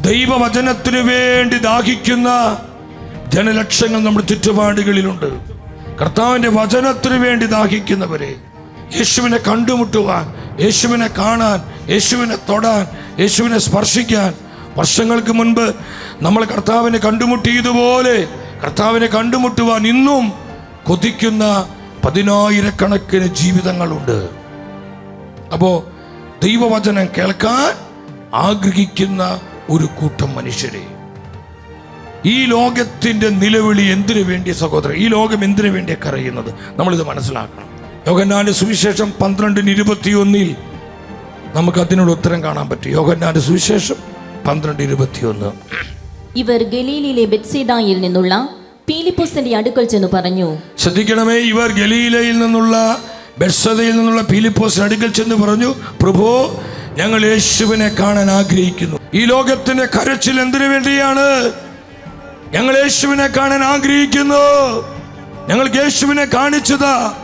ദൈവവചനത്തിനു വേണ്ടി ദാഹിക്കുന്ന ജനലക്ഷങ്ങൾ നമ്മുടെ ചുറ്റുപാടുകളിലുണ്ട്. കർത്താവിന്റെ വചനത്തിനു വേണ്ടി ദാഹിക്കുന്നവരെ യേശുവിനെ കണ്ടുമുട്ടുവാൻ യേശുവിനെ കാണാൻ യേശുവിനെ തൊടാൻ യേശുവിനെ സ്പർശിക്കാൻ. വർഷങ്ങൾക്ക് മുൻപ് നമ്മൾ കർത്താവിനെ കണ്ടുമുട്ടിയതുപോലെ കർത്താവിനെ കണ്ടുമുട്ടുവാൻ ഇന്നും കൊതിക്കുന്ന പതിനായിരക്കണക്കിന് ജീവിതങ്ങളുണ്ട്. അപ്പോൾ ദൈവവചനം കേൾക്കാൻ ആഗ്രഹിക്കുന്ന ഒരു കൂട്ടം മനുഷ്യരെ. ഈ ലോകത്തിന്റെ നിലവിളി എന്തിനു വേണ്ടി സഹോദരൻ? ഈ ലോകം എന്തിനു വേണ്ടിയൊക്കെ കരയുന്നത്? നമ്മളിത് മനസ്സിലാക്കണം. യോഗന്നാന്റെ സുവിശേഷം പന്ത്രണ്ടിന് ഇരുപത്തിയൊന്നിൽ നമുക്ക് അതിനോട് ഉത്തരം കാണാൻ പറ്റും. യോഗന്നാന്റെ സുവിശേഷം പന്ത്രണ്ട് ഇരുപത്തിയൊന്ന്. ഇവർ ഗലീലിലെ ബെത്സേദായിൽ നിന്നുള്ള പീലിപ്പോസിന്റെ അടുക്കൽ ചെന്ന് പറഞ്ഞു ശ്രദ്ധിക്കണമേ ഇവർ ഗലീലയിൽ നിന്നുള്ള ബെർസതയിൽ നിന്നുള്ള പീലിപ്പോസിന്റെ അടുക്കൽ ചെന്ന് പറഞ്ഞു പ്രഭു ഞങ്ങൾ യേശുവിനെ കാണാൻ ആഗ്രഹിക്കുന്നു. ഈ ലോകത്തിന്റെ കരച്ചിൽ എന്തിനു വേണ്ടിയാണ്? ഞങ്ങൾ യേശുവിനെ കാണാൻ ആഗ്രഹിക്കുന്നു. ഞങ്ങൾക്ക് യേശുവിനെ കാണിച്ചതാ.